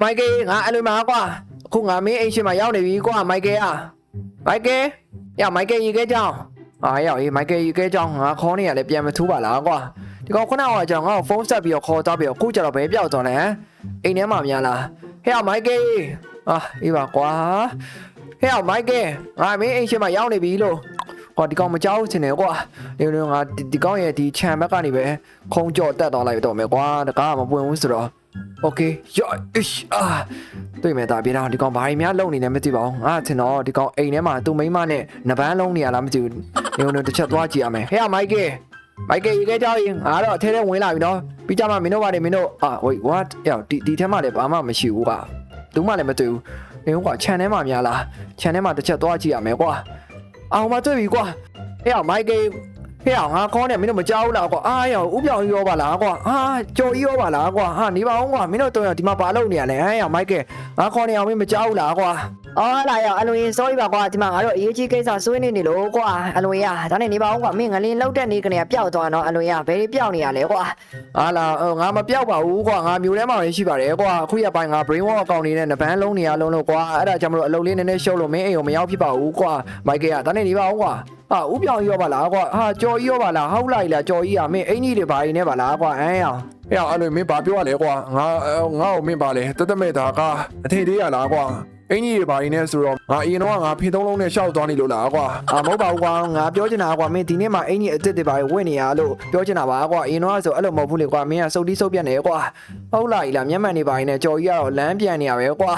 မိုက်ကယ်ငါအလွန်မှာကွာအခုငါမင်းအိမ်ရှိမှာရောက်နေပြီကွာမိုက်ကယ်อ่ะမိုက်ကယ်ရမိုက်ကယ်ရေခဲကြောင်းအာရောက်ရေးမိုက်ကယ်ရေခဲကြောင်းငါခေါ်နေရလဲပြန်မထူးပါလားကွာဒီကောင်ခုနကကြောင့်ငါ့ကိုဖုန်းဆက်ပြီးတော့ခေါ်တော့ပြီးတော့အခုကျတော့ဘယ်ပြောက်သွားလဲဟမ်အိမ်ထဲမှာများလားဟဲ့မိုက်ကယ်အာအေးပါကွာဟဲ့မိုက်ကယ်ငါမင်းအိမ်ရှိမှာရောက်နေပြီလို့ကွာဒီကောင်မကြောက်ချင်တယ်ကွာဒီလိုငါဒီဒီကောင်ရဲ့ဒီခြံဘက်ကနေပဲခုံကြော့တက်သွားလိုက်တော့မယ်ကွာတကားမပွင့်ဘူးဆိုတော့ โอเคယောအစ်အာတွေ့မယ်တာပြေတော့ဒီကောင်ဘာကြီးများလုံနေလဲမသိပါဘူးငါထင်တော့ဒီကောင်အိမ်ထဲမှာသူ့မိန်းမနဲ့နဘန်းလုံးနေရလားမသိဘူးဒီလိုတစ်ချက်သွားကြည့်ရမယ်ဟဲ့မိုက်ကယ်မိုက်ကယ်ရေခဲကြောက်ရင်ငါတော့အထဲထဲဝင်လာပြီနော်ပြီးကြမှာမင်းတို့ပါတယ်မင်းတို့အာ wait what ယောဒီဒီထဲမှာလည်းဘာမှမရှိဘူးကွာသူမှလည်းမတွေ့ဘူးနေကွာခြံထဲမှာများလားခြံထဲမှာတစ်ချက်သွားကြည့်ရမယ်ကွာ အောင်မတွေ့ပြီကွာဟဲ့အောင်မိုက်ကယ် ဟဲ့အောင်ငါခေါင်းနဲ့မင်းတို့မကြောက်ဘူးလားကွာအားရဥပြောင်ရောပါလားကွာဟာကြော်ကြီးရောပါလားကွာဟာနေပါအောင်ကွာမင်းတို့တော့ဒီမှာပါလို့နေရလဲဟဲ့အောင်မိုက်ကယ်ငါခေါင်းနဲ့အောင်မင်းမကြောက်ဘူးလားကွာ အော်လာရောက်အလွန်ရင် sorry ပါကွာဒီမှာငါတို့အရေးကြီးကိစ္စဆွေးနေနေလို့ကွာအလွန်ရဒါနဲ့နေပါအောင်ကွာမင်းငလင်းလောက်တဲ့နေကနေပျောက်သွားတော့အလွန်ရဘယ်ပျောက်နေရလဲကွာဟာလာငါမပြောက်ပါဘူးကွာငါမျိုးထဲမှာပဲရှိပါတယ်ကွာအခုရပိုင်းငါ brain wash အကောင့်နေနဲ့နဘန်းလုံးနေရလုံးလို့ကွာအဲ့ဒါကြောင့်မလို့အလုပ်လေးနည်းနည်းရှုပ်လို့မင်းအိမ်ကိုမရောက်ဖြစ်ပါဘူးကွာမိုက်ကယ်ကဒါနဲ့နေပါအောင်ကွာဟာဥပြောင်ရောပါလားကွာဟာကြော်ကြီးရောပါလားဟုတ်လိုက်လားကြော်ကြီးอ่ะမင်းအင်ကြီးတွေဘာတွေနဲ့ပါလားကွာအဲအောင်။အဲ့အဲ့လိုမင်းဘာပြောရလဲကွာ။ငါငါ့ကိုမင်းပါလေတသက်မဲ့တာကအထေသေးရလားကွာ။ အင်ကြီးတွေဘာရင်းနေဆိုတော့ငါအရင်တော့ငါဖင်သုံးလုံးနဲ့ရှောက်သွားနေလို့လားကွာအာမဟုတ်ပါဘူးကွာငါပြောချင်တာကွာမင်းဒီနေ့မှအင်ကြီးအစ်စ်တွေပါဝင့်နေရလို့ပြောချင်တာပါကွာအရင်တော့ဆိုအဲ့လိုမဟုတ်ဘူးလေကွာမင်းကစုပ်တီးစုပ်ပြတ်နေကွာဟုတ်လားဤလားမျက်မှန်နေပါရင်လည်းကြော်ကြီးကတော့လမ်းပြန်နေရပဲကွာ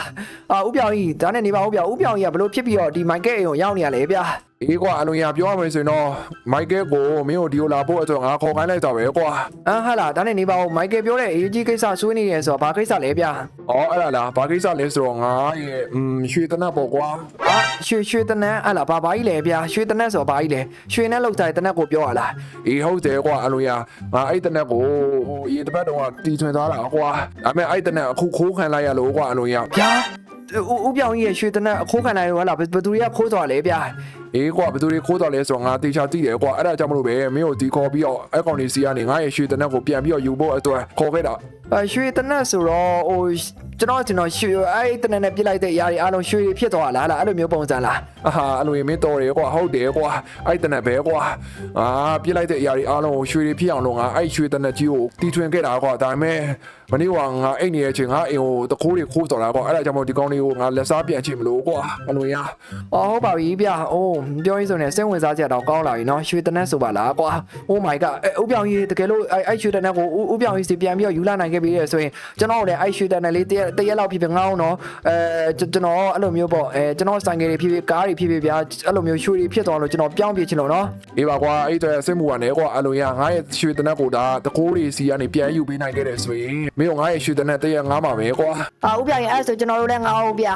အာဥပြောင်ကြီးဒါနဲ့နေပါဦးပြောင်ဥပြောင်ကြီးကဘလို့ဖြစ်ပြီးတော့ဒီမိုက်ကယ်အိမ်ကိုရောက်နေရလေဗျာ။ အေးကွာအလွန်ရပြောရမယ်ဆိုရင်တော့မိုက်ကယ်ကိုမင်းကိုဒီလိုလာဖို့အတွက်ငါခေါ်ခိုင်းလိုက်တာပဲကွာအာဟာလားဒါနဲ့နေပါဦးမိုက်ကယ်ပြောတဲ့အရေးကြီးကိစ္စဆွေးနေတယ်ဆိုတော့ဘာကိစ္စလဲဗျာ။အော်အဲ့ဒါလားဘာကိစ္စလဲဆိုတော့ငါရဲ့อืมရွှေတနတ်ပေါ့ကွာအာရွှေရွှေတနန်းဟာလားဘာဘာကြီးလဲဗျာရွှေတနန်းဆိုတော့ဘာကြီးလဲရွှေနဲ့လောက်တိုင်းတနန်းကိုပြောရလား။အေးဟုတ်တယ်ကွာအလွန်ရငါအဲ့တနတ်ကိုဟိုရေတစ်ပတ်တော့တီထွင်သွားတာကွာ။ဒါပေမဲ့အဲ့တနတ်အခုခိုးခံလိုက်ရလို့ကွာအလွန်ရဗျာဥဥပြောင်ကြီးရဲ့ရွှေတနန်းအခိုးခံနိုင်ရောလားဘယ်သူတွေကခိုးသွားလဲဗျာ အေးကွာဘယ်သူတွေခိုးတော်လဲဆိုတော့ငါတေချာသိတယ်ကွာအဲ့ဒါကြောင့်မလို့ပဲမင်းကိုဒီခေါ်ပြီးတော့အကောင့်လေးစီကနေငါရဲ့ရွှေတနက်ကိုပြန်ပြီးတော့ယူဖို့အတွက်ခေါ်ခဲ့တာအရွှေတနက်ဆိုတော့ဟိုကျွန်တော်ကျွန်တော်ရွှေအဲ့တနက်နဲ့ပြစ်လိုက်တဲ့အရာတွေအားလုံးရွှေတွေဖြစ်သွားလားလားအဲ့လိုမျိုးပုံစံလားအဟာအလိုရင်မင်းတော်တယ်ကွာဟုတ်တယ်ကွာအဲ့တနက်ပဲကွာအာပြစ်လိုက်တဲ့အရာတွေအားလုံးကိုရွှေတွေဖြစ်အောင်လို့ငါအဲ့ရွှေတနက်ကြီးကိုတီထွင်ခဲ့တာကွာဒါပေမဲ့မနေ့ကငါအိတ်နေတဲ့အချိန်ငါအိမ်ကိုတခိုးတွေခိုးတော်တာကွာအဲ့ဒါကြောင့်မို့ဒီကောင်းလေးကိုငါလက်စားပြန်ချင်မလို့ကွာအလိုရအော်ဟုတ်ပါပြီဗျအိုးပြောရင်းဆိုနေစိတ်ဝင်စားစရာတော့ကောင်းလာပြီနော်ရွှေတနက်ဆိုပါလားကွာ Oh my god အဲ့ဥပြောင်ကြီးတကယ်လို့အဲ့အဲ့ရွှေတနက်ကိုဥပြောင်ကြီးစီပြန်ပြီးတော့ယူလာနိုင်ခဲ့ပြီလေဆိုရင်ကျွန်တော်လည်းအဲ့ရွှေတနက်လေးတရက်တရက်လောက်ဖြစ်ဖြစ်ငောင်းနော်အဲကျွန်တော်အဲ့လိုမျိုးပေါ့အဲကျွန်တော်ဆိုင်ကယ်တွေဖြစ်ဖြစ်ကားတွေဖြစ်ဖြစ်ဗျာအဲ့လိုမျိုးရွှေတွေဖြစ်သွားလို့ကျွန်တော်ပြောင်းပြချင်လို့နော်အေးပါကွာအဲ့တော့စိတ်မူကနေကွာအလိုရငါရဲ့ရွှေတနက်ကိုဒါတခိုးတွေစီကနေပြန်ယူပေးနိုင်ခဲ့တယ်ဆိုရင်မင်းကငါရဲ့ရွှေတနက်တရက်ငါမှာပဲကွာအာဥပြောင်ရင်အဲ့ဆိုကျွန်တော်တို့လည်းငါအောင်ဗျာ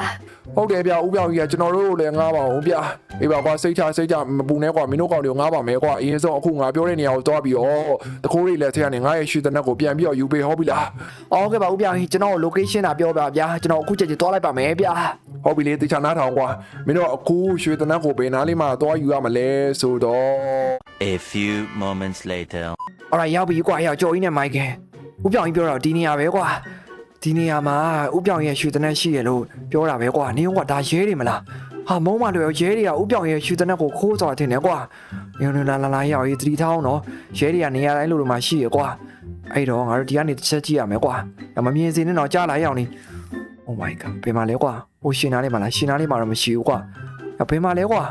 ဟုတ်တယ်ဗျဥပြောင်ကြီးကကျွန်တော်တို့ကိုလည်းငားပါအောင်ဗျအေးပါကွာစိတ်ချစိတ်ချမပူနဲ့ကွာမင်းတို့ကောင်တွေကိုငားပါမယ်ကွာအရင်ဆုံးအခုငါပြောတဲ့နေရာကိုတွားပြီးတော့တခိုးတွေလည်းထဲကနေငါရဲ့ရွှေတနက်ကိုပြန်ပြီးတော့ယူပေးဟောပြီလားအော်ကဲပါဥပြောင်ကြီးကျွန်တော် location တာပြောပါဗျာကျွန်တော်အခုချက်ချင်းသွားလိုက်ပါမယ်ဗျာဟုတ်ပြီလေတေချာနားထောင်ကွာမင်းတို့အခုရွှေတနက်ကိုဘယ်နားလေးမှာတွားယူရမလဲဆိုတော့ A few moments later. အော်ရရောက်ပြီကွာရောက်ကြော်ကြီးနဲ့မိုက်ကယ်ဥပြောင်ကြီးပြောတော့ဒီနေရာပဲကွာဒီနေရာမှာဥပြောင်ရဲ့ရွှေတနက်ရှိရလို့ပြောတာပဲကွာနင်းကဒါရဲတွေမလား ဟာမုံမလို့ရဲတွေကဥပြောင်ရဲ့ရွှေတနက်ကိုခိုးသွားတင်တယ်ကွာညနေလာလာလာရောက်ရေးသတိထားအောင်နော်ရဲတွေကနေရာတိုင်းလို့လို့မှရှိရကွာအဲ့တော့ငါတို့ဒီကနေတစ်ချက်ကြည့်ရမယ်ကွာမမြင်စင်းနဲ့တော့ကြားလာရောက်နေ Oh my god ဘယ်မှာလဲကွာဟိုရှင်နာလေးမှာလားရှင်နာလေးမှာတော့မရှိဘူးကွာဘယ်မှာလဲကွာ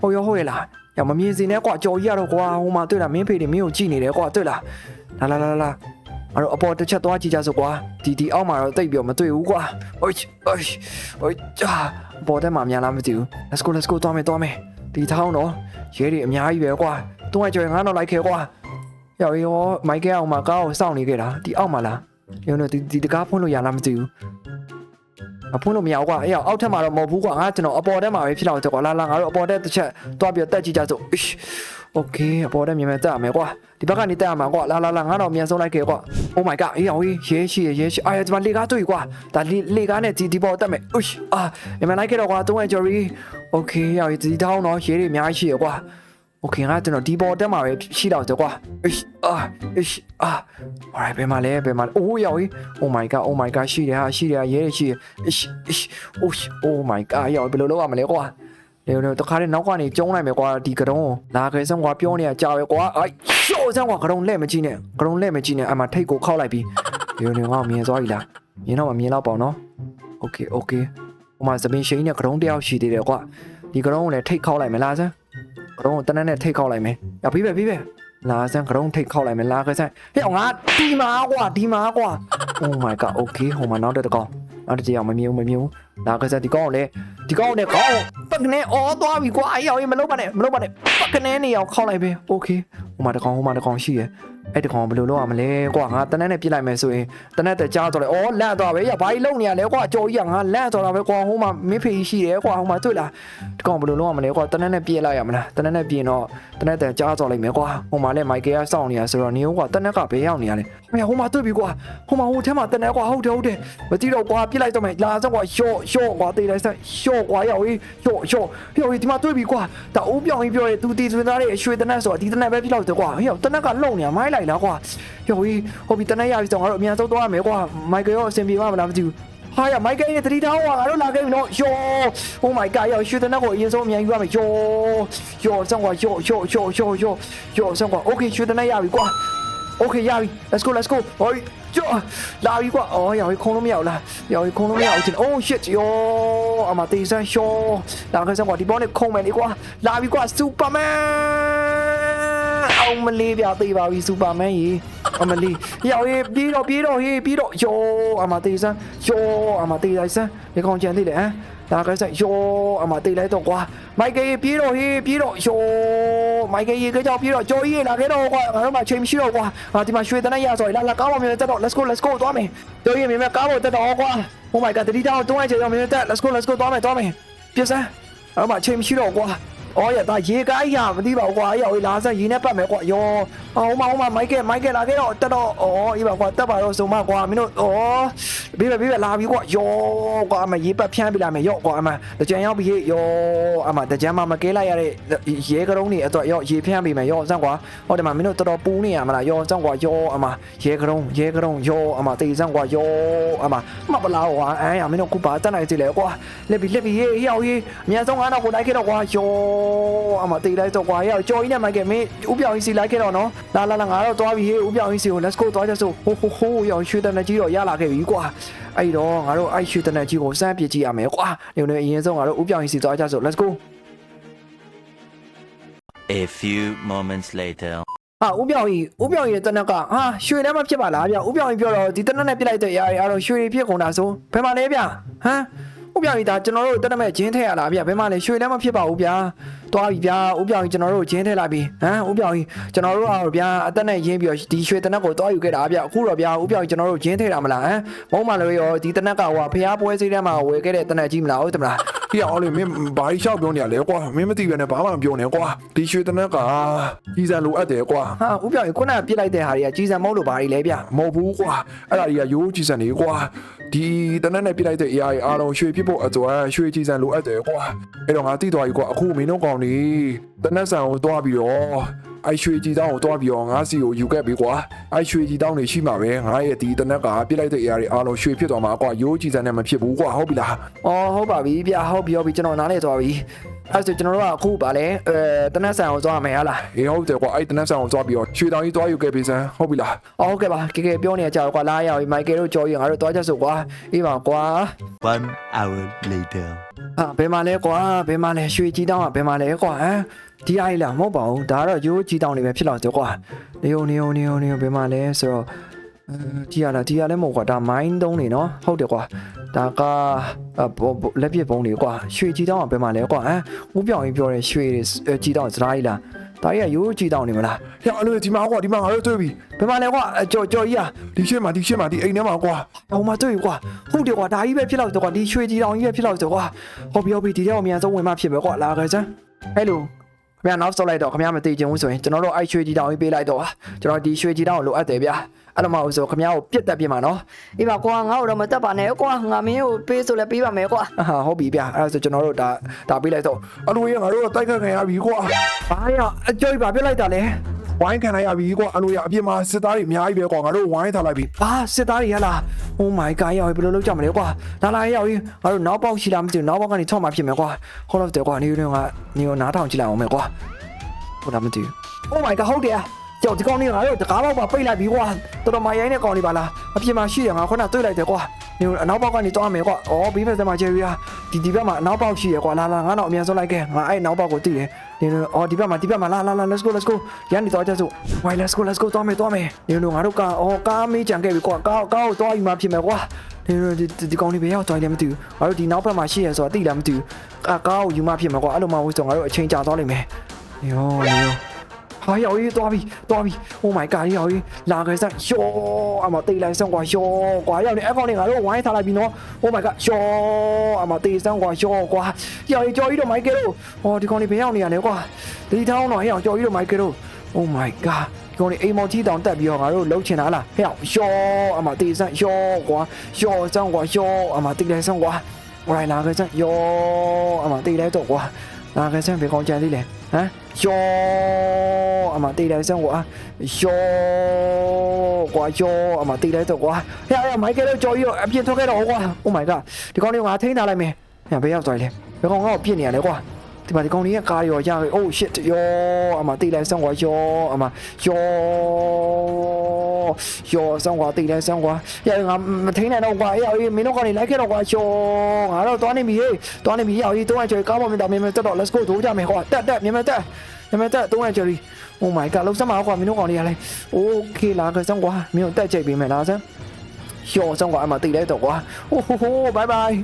ဟုတ်ရောဟုတ်ရလားရမမြင်စင်းနဲ့ကွာကြော်ကြီးရတော့ကွာဟိုမှာတွေ့လားမင်းဖေတွေမင်းကိုကြည့်နေတယ်ကွာတွေ့လားလာလာလာလာအဲ့တော့အပေါ်တစ်ချက်သွားကြည့်ကြစို့ကွာဒီဒီအောက်မှာတော့တိတ်ပြီးမတွေ့ဘူးကွာအိုးအိုးအိုးအာ ပေါ်တဲ့မှာများလားမသိဘူး Let's go let's go သွားမယ်သွားမယ်ဒီထောင်းတော့ရဲတွေအများကြီးပဲကွာတွန်းကြော်ငါတော့လိုက်ခဲ့ကွာရောက်ရောမိုက်ကဲအောင်မှာကားကိုစောင့်နေခဲ့တာဒီအောက်မှာလားရုံတော့ဒီဒီတကားဖွင့်လို့ရလားမသိဘူး အဖွင့်လို့မရဘူးကွာအေးအောက်ထက်မှာတော့မဟုတ်ဘူးကွာငါကျွန်တော်အပေါ်ထဲမှာပဲဖြစ်တော့တယ်ကွာလာလာငါတို့အပေါ်ထဲတစ်ချက်တွားပြီးတက်ကြည့်ကြစို့အစ်โอเคအပေါ်ထဲမြင်မဲ့တက်ရမယ်ကွာဒီဘက်ကနေတက်ရမှာကွာလာလာလာငါတော့မြန်ဆုံးလိုက်ခဲ့ကွာ Oh my god အေးအောင်ရေးရဲရှိရဲရှိအာဒီမှာလေကားတွေ့ကွာဒါလေလေကားနဲ့ဒီဒီပေါ်တက်မယ်အစ်အာမြန်လိုက်ခဲ့တော့ကွာတုံးရဲ့ Jerry โอเคရောက်ဒီထောင်းတော့ရဲတွေအများကြီးရှိရကွာ โอเคငါကျွန်တော်ဒီပေါ်တက်မှာပဲရှိတော့တယ်ကွာအစ်အာအစ်အာ alright ဘယ်မှာလဲဘယ်မှာလဲအိုးရောက်ပြီ oh my god oh my god ရှိတယ်ဟာရှိတယ်ရဲရှိတယ်အစ်အစ် oh oh my god ရောက်ဘယ်လိုလုပ်ရမလဲကွာလေလေတခါတည်းနောက်ကနေကျုံးလိုက်မယ်ကွာဒီကတုံးလာခဲ့စမ်းကွာပြောနေရကြာပဲကွာအိုက်ရှော့စမ်းကွာကတုံးလက်မကြည့်နဲ့ကတုံးလက်မကြည့်နဲ့အမှထိတ်ကိုခောက်လိုက်ပြီလေလေငါမြင်သွားပြီလားမြင်တော့မမြင်တော့ပေါ့နော် okay okay ဟိုမှာသမင်ရှိန်နဲ့ကတုံးတယောက်ရှိသေးတယ်ကွာဒီကတုံးကိုလည်းထိတ်ခောက်လိုက်မယ်လားစမ်း ကတုံးကိုတနက်နဲ့ထိတ်ခောက်လိုက်မယ်ရပြီပဲပြီပဲလာစမ်းကတုံးထိတ်ခောက်လိုက်မယ်လာခဲ့စမ်းဟဲ့ငါဒီမှာကွာဒီမှာကွာ oh my god okay ဟိုမှာနောက်တစ်ကောင်နောက်တစ်ကြောင်မမြင်ဘူးမမြင်ဘူးလာခဲ့စမ်းဒီကောင်ကိုလည်းဒီကောင်ကိုလည်းကောင်းပတ်ကနေအော်သွားပြီကွာအေးအောင်မလုပ်ပါနဲ့မလုပ်ပါနဲ့ပတ်ကနေနေအောင်ခောက်လိုက်ပဲ okay ဟိုမှာတစ်ကောင်ဟိုမှာတစ်ကောင်ရှိရယ် အဲ့တကောင်ဘယ်လိုလုပ်ရမလဲကွာငါတနက်နဲ့ပြစ်လိုက်မယ်ဆိုရင်တနက်တကြားတော့လေအော်လန့်သွားပဲရဘာကြီးလုံနေရလဲကွာကြော်ကြီးကငါလန့်သွားတာပဲကွာဟိုမှာမင်းဖေကြီးရှိတယ်ကွာဟိုမှာတွေ့လားတကောင်ဘယ်လိုလုပ်ရမလဲကွာတနက်နဲ့ပြစ်လိုက်ရမလားတနက်နဲ့ပြင်းတော့တနက်တကြားတော့လိုက်မယ်ကွာဟိုမှာလည်းမိုက်ကယ်ကစောင့်နေရဆိုတော့နေကွာတနက်ကဘယ်ရောက်နေရလဲဟိုမှာတွေ့ပြီကွာဟိုမှာဟိုထဲမှာတနက်ကွာဟုတ်တယ်ဟုတ်တယ်မကြည့်တော့ကွာပြစ်လိုက်တော့မယ်လာစကွာရှော့ရှော့ကွာတေးလိုက်စရှော့ကွာရောက်ရေးရှော့ရှော့ရောက်ရေးဒီမှာတွေ့ပြီကွာဒါအိုးပြောင်းကြီးပြောရဲသူတီးသွင်းသားရဲ့အရွှေတနက်ဆိုတော့ဒီတနက်ပဲပြစ်လို့တယ်ကွာဟေ့တနက်ကလုံနေမိုင်းလိုက်လားကွာယောဟီဟိုဘီတနက်ရပြီဆိုတော့ငါတို့အမြန်ဆုံးသွားရမယ်ကွာမိုက်ကယ်ရောအဆင်ပြေမှာမလားမသိဘူးဟာရမိုက်ကယ်ရဲ့တတိတောင်းကငါတို့လာခဲ့ပြီနော်ယော Oh my god ယောရွှေတနက်ကိုအရင်ဆုံးအမြန်ယူရမယ်ယောယောဆန်ကွာယောယောယောယောယောယောဆန်ကွာ Okay ရွှေတနက်ရပြီကွာ Okay ရပြီ Let's go let's go ဟိုကျော်လာပြီကွာအော်ယောခုံလို့မရဘူးလားယောခုံလို့မရဘူးတင် Oh shit ယောအမတေးဆန်ယောလာခဲ့စမ်းကွာဒီဘောနဲ့ခုံမယ်လေကွာလာပြီကွာ Superman အောင်မလေးပြသေးပါပြီစူပါမန်ကြီးအမလေးရောက်ရေးပြေးတော့ပြေးတော့ဟေးပြေးတော့ယောအမသေးစမ်းယောအမသေးလိုက်စမ်းဒီကောင်ကြံသေးတယ်ဟမ်ဒါကစားယောအမသေးလိုက်တော့ကွာမိုက်ကယ်ပြေးတော့ဟေးပြေးတော့ယောမိုက်ကယ်ရေကြောက်ပြေးတော့ကြော်ကြီးလာခဲ့တော့ကွာငါတို့မှချိန်မရှိတော့ကွာဟာဒီမှာရွှေတနက်ရဆိုရင်လာလာကားပေါ်မြင်တက်တော့ let's go let's go သွားမယ်ကြော်ကြီးမြင်မဲ့ကားပေါ်တက်တော့ကွာ oh my god တတိတောင်းတွန်းလိုက်ချင်တော့မြင်တက် let's go let's go သွားမယ်သွားမယ်ပြစမ်းအဲ့မှာချိန်မရှိတော့ကွာ အော်ရဒါရေကားရမသိပါဘူးကွာအေးအေးလာဆက်ရေနဲ့ပတ်မယ်ကွာယောအော်ဟိုမှာဟိုမှာမိုက်ကယ်မိုက်ကယ်လာခဲ့တော့တက်တော့အော်အေးပါကွာတက်ပါတော့ဆိုမှကွာမင်းတို့အော်ဘေးပဲဘေးပဲလာပြီကွာယောကွာအမရေပတ်ဖြန်းပြလာမယ်ယောကွာအမတကြံရောက်ပြီဟေ့ယောအမတကြံမှာမကဲလိုက်ရတဲ့ရေကရုံးနေအတွက်ယောရေဖြန်းပြီမယ်ယောစမ်းကွာဟောဒီမှာမင်းတို့တော်တော်ပူနေရမလားယောစမ်းကွာယောအမရေကရုံးရေကရုံးယောအမတေးစမ်းကွာယောအမမပလာကွာအဲအမင်းတို့ခုပါတက်နိုင်စီလေကွာလက်ပြီလက်ပြီဟေးဟေးဟေးအမြန်ဆုံးငါတော့ကိုလိုက်ခဲ့တော့ကွာယောအမတေးလိုက်တော့ကွာရောက်ကြော်ကြီးနဲ့မိုက်ကယ်မင်းဥပြောင်ကြီးစီလိုက်ခဲ့တော့နော်လာလာလာငါတော့သွားပြီဟေးဥပြောင်ကြီးစီကို let's go သွားကြစို့ဟိုဟိုဟိုရောက်ရွှေတနက်ကြီးတော့ရလာခဲ့ပြီကွာအဲ့တော့ငါတို့အဲ့ရွှေတနက်ကြီးကိုစမ်းပြကြည့်ရမယ်ကွာနေနေအရင်ဆုံးငါတို့ဥပြောင်ကြီးစီသွားကြစို့ let's go A few moments later. ဟာဥပြောင်ကြီးဥပြောင်ကြီးရဲ့တနက်ကဟာရွှေလည်းမဖြစ်ပါလားဗျဥပြောင်ကြီးပြောတော့ဒီတနက်နဲ့ပြစ်လိုက်တဲ့အရာတွေအားတော့ရွှေတွေဖြစ်ကုန်တာဆိုဘယ်မှာလဲဗျဟမ် ဥပြောင်ကြီးဒါကျွန်တော်တို့တနက်မဲ့ဂျင်းထဲရလားဗျဘယ်မှာလဲရွှေလည်းမဖြစ်ပါဘူးဗျ သွားပြီဗျဥပြောင်ကြီးကျွန်တော်တို့ဂျင်းထဲလိုက်ပြီဟမ်ဥပြောင်ကြီးကျွန်တော်တို့ကတော့ဗျအသက်နဲ့ရင်းပြီးတော့ဒီရွှေတနက်ကိုသွားယူခဲ့တာဗျအခုတော့ဗျဥပြောင်ကြီးကျွန်တော်တို့ဂျင်းထဲတာမလားဟမ်မုံမလို့ရောဒီတနက်ကဟိုဖျားပွဲစည်းထဲမှာဝယ်ခဲ့တဲ့တနက်ကြီးမလားဟုတ်တယ်မလား။ဒီအောင်လေမင်းဘာကြီးရှောက်ပြောနေရလဲကွာ။မင်းမသိဘဲနဲ့ဘာမှမပြောနဲ့ကွာ။ဒီရွှေတနက်ကကြီးစံလိုအပ်တယ်ကွာဟာဥပြောင်ကြီးခုနကပြစ်လိုက်တဲ့ဟာတွေကကြီးစံမုံလို့ဘာတွေလဲဗျ။မဟုတ်ဘူးကွာ။အဲ့ဒါကြီးကရိုးကြီးစံနေကွာ။ဒီတနက်နဲ့ပြလိုက်တဲ့အရာကြီးအားလုံးရွှေဖြစ်ဖို့အတွက်ရွှေကြီးစံလိုအပ်တယ်ကွာ။အဲ့တော့ငါသိသွားပြီကွာ။အခုမင်းတို့ကောင်နေတနက်ဆန်ကိုတွားပြီးတော့အိုက်ရွှေကြီးတောင်းကိုတွားပြီးတော့ငါစီကိုယူခဲ့ပြီကွာ။အိုက်ရွှေကြီးတောင်းနေရှိမှာပဲငါရဲ့ဒီတနက်ကပြလိုက်တဲ့အရာတွေအားလုံးရွှေဖြစ်သွားမှာကွာ။ရိုးကြီးစံနဲ့မဖြစ်ဘူးကွာဟုတ်ပြီလား။အော်ဟုတ်ပါပြီဗျဟုတ်ပြီဟုတ်ပြီကျွန်တော်နားလေသွားပြီ အဲ့ဆိုကျွန်တော်တို့ကအခုပါလဲအဲတနက်ဆန်ကိုသွားမယ်ဟာလားအေးဟုတ်တယ်ကွာအဲ့တနက်ဆောင်ကိုသွားပြီးတော့ရွှေတောင်ကြီးသွားယူခဲ့ပြီစမ်းဟုတ်ပြီလားအော်ဟုတ်ကဲ့ပါကဲကဲပြောနေကြတော့ကွာလာရအောင်မိုက်ကယ်တို့ကြော်ရင်ငါတို့သွားကြစို့ကွာအေးပါကွာ One hour later. ဟာဘယ်မှာလဲကွာဘယ်မှာလဲရွှေကြီးတောင်းကဘယ်မှာလဲကွာဟမ်ဒီအိုင်လားမဟုတ်ပါဘူးဒါကတော့ရိုးကြီးတောင်းနေပဲဖြစ်တော့တယ်ကွာနေုံနေုံနေုံနေုံဘယ်မှာလဲဆိုတော့ အဲဒီရလားဒီရလည်းမဟုတ်ကွာဒါမိုင်းတုံးနေနော်ဟုတ်တယ်ကွာဒါကလက်ပြပုံးတွေကွာရွှေကြီးတောင်းကဘယ်မှာလဲကွာဟမ်ဦးပြောင်ကြီးပြောတဲ့ရွှေကြီးတောင်းစရာကြီးလားဒါကြီးကရိုးကြီးတောင်းနေမလား။ဟဲ့အဲ့လိုဒီမှာကွာဒီမှာငါတို့တွေ့ပြီဘယ်မှာလဲကွာကြော်ကြော်ကြီးอ่ะ။ဒီရှင်းမှာဒီရှင်းမှာဒီအိမ်ထဲမှာကွာဟိုမှာတွေ့ကွာဟုတ်တယ်ကွာဒါကြီးပဲဖြစ်တော့တယ်ကွာဒီရွှေကြီးတောင်ကြီးပဲဖြစ်တော့တယ်ကွာဟုတ်ပြီဟုတ်ပြီဒီတော့အမြန်ဆုံးဝင်မှဖြစ်မယ်ကွာလာခဲ့စမ်းဟဲ့လိုခင်ဗျာနောက်ဆုတ်လိုက်တော့ခင်ဗျာမသိချင်ဘူးဆိုရင်ကျွန်တော်တို့အဲ့ရွှေကြီးတောင်ကြီးပေးလိုက်တော့ကျွန်တော်ဒီရွှေကြီးတောင်ကိုလိုအပ်တယ်ဗျာ အဲ့လိုမှဆိုခင်ဗျာကိုပြစ်တက်ပြစ်မှာနော်ဒီပါကွာငါ့ကိုတော့မတက်ပါနဲ့ကွာငါမင်းကိုပေးဆိုလဲပေးပါမယ်ကွာဟာဟုတ်ပြီဗျာအဲ့ဒါဆိုကျွန်တော်တို့ဒါဒါပေးလိုက်တော့အလိုရငါတို့တိုက်ခတ်ခံရပြီကွာဘာရအကျိုးပါပြစ်လိုက်တာလဲဝိုင်းခံရပြီကွာအလိုရအပြစ်မှာစစ်သားတွေအများကြီးပဲကွာငါတို့ဝိုင်းထားလိုက်ပြီဘာစစ်သားတွေရလား Oh my god ရောက်ဘယ်လိုလုပ်ကြမလဲကွာလာလာရောက်ရင်ငါတို့နောက်ပေါက်ရှိလားမသိဘူးနောက်ပေါက်ကနေထောက်မှဖြစ်မယ်ကွာဟုတ်တော့တယ်ကွာနေနေကနေနားထောင်ကြည့်လိုက်အောင်မယ်ကွာဟုတ်လားမသိဘူး Oh my god ဟုတ်တယ် ကြောက်ဒီကောင်လေးငါတို့တကားပေါက်ပါပိတ်လိုက်ပြီကွာတော်တော်မရိုင်းတဲ့ကောင်လေးပါလားအပြင်မှာရှိတယ်ငါခုနတွေ့လိုက်တယ်ကွာနေအနောက်ပေါက်ကနေတောင်းမယ်ကွာအော်ဘေးဘက်မှာကျယ်ရီယာဒီဒီဘက်မှာအနောက်ပေါက်ရှိရကွာလာလာငါတော့အမြန်ဆုံးလိုက်ခဲ့ငါအဲ့နောက်ပေါက်ကိုသိတယ်နေနေအော်ဒီဘက်မှာဒီဘက်မှာလာလာလာ let's go let's go ရန်ဒီတော့ကြစို့ why let's go let's go တောင်းမယ်တောင်းမယ်နေနေငါတို့ကအော်ကားမေးကြံခဲ့ပြီကွာကားကားကိုတောင်းယူမှဖြစ်မယ်ကွာနေနေဒီဒီကောင်လေးဘယ်ရောက်သွားလဲမသိဘူးငါတို့ဒီနောက်ဘက်မှာရှိရဆိုတာသိလားမသိဘူးကားကားကိုယူမှဖြစ်မယ်ကွာအဲ့လိုမှဝိဆိုငါတို့အချိန်ကြာသွားလိမ့်မယ်နေရောနေရော ဟာရောက်ရေးသွားပြီသွားပြီ Oh my god ရောက်ရေးလာခဲ့စမ်းရှောအမတေးလိုက်စမ်းကွာရှောကွာရောက်နေအကောင်လေးငါတို့ဝိုင်းထားလိုက်ပြီနော် Oh my god ရှောအမတေးစမ်းကွာရှောကွာရောက်ရေးကြော်ကြီးတော့မိုက်ကယ်တို့ဟောဒီကောင်လေးဘယ်ရောက်နေရလဲကွာဒီထောင်းတော့ဟဲ့အောင်ကြော်ကြီးတော့မိုက်ကယ်တို့ Oh my god ဒီကောင်လေးအိမ်မော်ကြီးတောင်တက်ပြီးတော့ငါတို့လှုပ်ချင်တာလားဟဲ့အောင်ရှောအမတေးစမ်းရှောကွာရှောစမ်းကွာရှောအမတေးလိုက်စမ်းကွာဟိုလိုက်လာခဲ့စမ်းယောအမတေးလိုက်တော့ကွာလာခဲ့စမ်းဘယ်ကောင်ကြံသေးလဲဟမ်ရှောအမတေးလိုက်စမ်းကွာယောကွာယောအမတေးလိုက်တော့ကွာဟဲ့ဟဲ့မိုက်ကယ်တော့ကြော်ကြီးအပြင်ထွက်ခဲ့တော့ကွာ Oh my god ဒီကောင်လေးငါထိန်းထားလိုက်မယ်ဟဲ့ဘယ်ရောက်သွားလဲဘယ် ကောင်ငါ့ကိုပြစ်နေရလဲကွာဒီမှာဒီကောင်လေးကကားရောရပြီ Oh shit ယောအမတေးလိုက်စမ်းကွာယောအမယောယောစမ်းကွာတေးလိုက်စမ်းကွာဟဲ့ငါမထိန်းနိုင်တော့ကွာဟဲ့ဟေးမင်းတို့ကောင်လေးလိုက်ခဲ့တော့ကွာယောငါတော့သွားနေပြီဟေးသွားနေပြီဟေးတော့ကြော်ကားပေါ်မှာတော့မင်းမတက်တော့ let's go တို့ကြမယ်ကွာတက်တက်မြန်မြန်တက်မြန်မြန်တက်တော့ကြော်ကြီး Oh my god လောက်စမ်းပါကွာမင်းတို့ကောင်လေးရလဲ Okay လာကြစမ်းကွာမင်းတို့တက်ကြိတ်ပေးမယ်လားစမ်း ရှော့စမ်းကွာအမတိလိုက်တော့ကွာဟိုဟိုဟိုဘိုင်ဘိုင်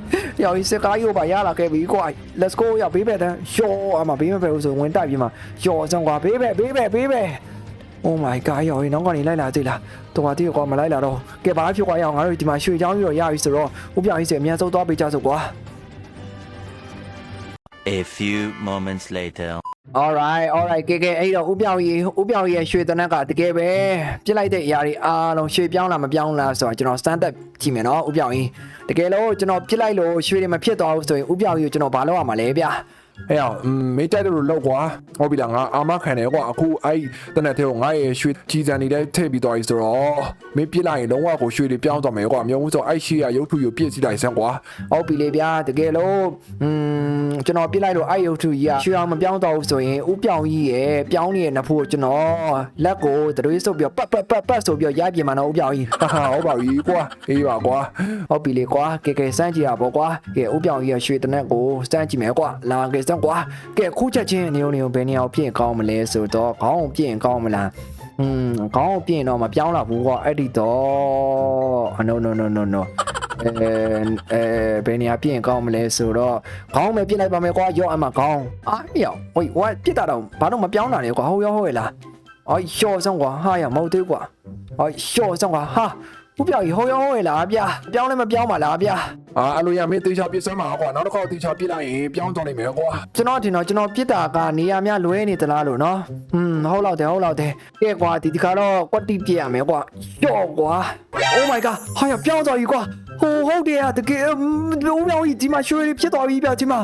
ရောက်ဒီစကားရိုးပါရလာခဲ့ပြီကွာ Let's go ရောက်ဘေးဘက်တန်းရှော့အမဘေးမဖက်ဘူးဆိုဝင်တိုက်ပြီးမှရှော့စမ်းကွာဘေးဘက်ဘေးဘက်ဘေးဘက် Oh my god ရောက်ရင်နောက်ကနေလိုက်လာသေးလားတော်ပါသေးကွာမလိုက်လာတော့ကဲဘာဖြစ်ကွာရအောင်ငါတို့ဒီမှာရွှေချောင်းပြီးတော့ရပြီဆိုတော့ဥပြအောင်ကြီးစအမြန်ဆုံးသွားပေးကြစို့ကွာ A few moments later. alright alright ကဲကဲအဲ့တော့ဥပြောင်ကြီးဥပြောင်ကြီးရဲ့ရွှေတနက်ကတကယ်ပဲပြစ်လိုက်တဲ့အရာတွေအားလုံးရွှေပြောင်းလားမပြောင်းလားဆိုတော့ကျွန်တော် stand up ကြည့်မယ်နော်ဥပြောင်ကြီးတကယ်လို့ကျွန်တော်ပြစ်လိုက်လို့ရွှေတွေမဖြစ်သွားဘူးဆိုရင်ဥပြောင်ကြီးကိုကျွန်တော်ဘာလုပ်ရမှာလဲဗျာ ဟဲ့အောင်မေးတိုက်တယ်လို့လောက်ကွာဟုတ်ပြီလားငါအာမခံတယ်ကွာအခုအဲ့တနက်သေးကိုငါရဲ့ရွှေကြီးစံနေတဲ့ထည့်ပြီးသွားပြီဆိုတော့မင်းပြစ်လိုက်ရင်လုံးဝကိုရွှေတွေပြောင်းသွားမယ်ကွာမျိုးဦးဆိုအဲ့ရှိရရုပ်ထုကိုပြည့်စည်လိုက်စမ်းကွာဟုတ်ပြီလေဗျာတကယ်လို့อืมကျွန်တော်ပြစ်လိုက်လို့အဲ့ရုပ်ထုကြီးကရွှေအောင်မပြောင်းတော့ဘူးဆိုရင်ဥပြောင်ကြီးရဲ့ပြောင်းနေတဲ့နဖို့ကျွန်တော်လက်ကိုတရွေးဆုပ်ပြီးပတ်ပတ်ပတ်ပတ်ဆိုပြီးရပြင်းမှာနော်ဥပြောင်ကြီးဟာဟုတ်ပါပြီကွာအေးပါကွာဟုတ်ပြီလေကွာကဲကဲစမ်းကြည့်ရပါကွာကဲဥပြောင်ကြီးရရွှေတနက်ကိုစမ်းကြည့်မယ်ကွာလာကဲစမ်းကွာကဲခုချက်ချင်းနေုံနေုံဘယ်နေအောင်ပြင်ကောင်းမလဲဆိုတော့ခေါင်းပြင်ကောင်းမလားอืมခေါင်းပြင်တော့မပြောင်းလာဘူးကွာအဲ့ဒီတော့ no no no no no အဲအဲဘယ်နေရာပြင်ကောင်းမလဲဆိုတော့ခေါင်းပဲပြင်လိုက်ပါမယ်ကွာရောအမခေါင်းအာယောဟိုဟိုပြစ်တာတော့ဘာလို့မပြောင်းတာလဲကွာဟုတ်ရောဟုတ်ရလားအော်ရှော့ဆောင်ကွာဟာရမဟုတ်သေးကွာအော်ရှော့ဆောင်ကွာဟာ ဥပြောင်ကြီးဟိုရောဟုတ်ရလားဗျာပြောင်းလဲမပြောင်းပါလားဗျာအာအလိုရမင်းတေချာပြစ်စမ်းပါကွာနောက်တစ်ခေါက်တေချာပြစ်လိုက်ရင်ပြောင်းသွားနိုင်မယ်ကွာကျွန်တော်ထင်တော့ကျွန်တော်ပြစ်တာကနေရာများလွဲနေသလားလို့နော်อืมဟုတ်လောက်တယ်ဟုတ်လောက်တယ်ကဲကွာဒီဒီခါတော့ကွက်တိပြစ်ရမယ်ကွာရှော့ကွာ Oh my god ဟာရပြောင်းသွားပြီကွာဟိုဟုတ်တယ်ဟာတကယ်ဦးပြောင်းကြီးဒီမှာရွှေတွေဖြစ်သွားပြီဗျဒီမှာ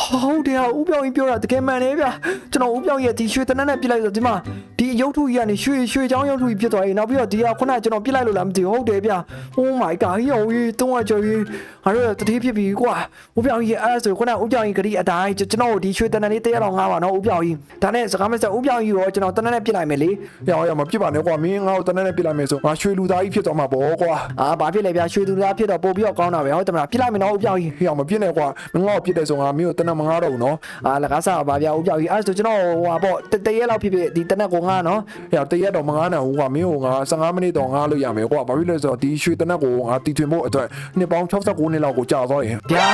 ဟုတ်တယ်ဟာဦးပြောင်းကြီးပြောတာတကယ်မှန်တယ်ဗျကျွန်တော်ဦးပြောင်းရဲ့ဒီရွှေတနက်နဲ့ပြစ်လိုက်ဆိုဒီမှာဒီရုပ်ထုကြီးကနေရွှေရွှေချောင်းရုပ်ထုကြီးဖြစ်သွားပြီနောက်ပြီးတော့ဒီကခုနကကျွန်တော်ပြစ်လိုက်လို့လားမသိဘူးဟုတ်တယ်ဗျ Oh my god ဟိုကြီးတုံးရကြော်ကြီး ငါတို့တတိဖြစ်ပြီကွာဦးပြောင်းကြီးအဲ့ဒါဆိုခုနဦးပြောင်းကြီးကလေးအတိုင်းကျွန်တော်ဒီရွှေတနက်လေးတရက်တော့ငါပါနော်ဦးပြောင်းကြီးဒါနဲ့စကားမစဦးပြောင်းကြီးရောကျွန်တော်တနက်နဲ့ပြစ်လိုက်မယ်လေရအောင်ရမပြစ်ပါနဲ့ကွာမင်းငါ့ကိုတနက်နဲ့ပြစ်လိုက်မယ်ဆိုငါရွှေလူသားကြီးဖြစ်သွားမှာပေါ့ကွာအာဘာဖြစ်လဲဗျာရွှေသူသားဖြစ်တော့ပို့ပြီးတော့ကောင်းတာပဲဟုတ်တယ်မလားပြစ်လိုက်မယ်နော်ဦးပြောင်းကြီးဟေ့အောင်မပြစ်နဲ့ကွာမင်းငါ့ကိုပြစ်တယ်ဆိုငါမင်းကိုတနက်မငါတော့ဘူးနော်အာလကားစားပါဗျာဦးပြောင်းကြီးအဲ့ဒါဆိုကျွန်တော်ဟိုဟာပေါ့တတရက်လောက်ဖြစ်ဖြစ်ဒီတနက်ကိုငါနော်ဟေ့အောင်တရက်တော့မငါနိုင်ဘူးကွာမင်းကိုငါ15မိနစ်တော့ငါလို့ရမယ်ကွာဘာဖြစ်လဲဆိုတော့ဒီရွှေတနက်ကိုငါတီထွင်ဖို့အတွက်နှစ်ပေါင်း69နှစ်လောက်ကိုကြာသွားတယ်ဗျာ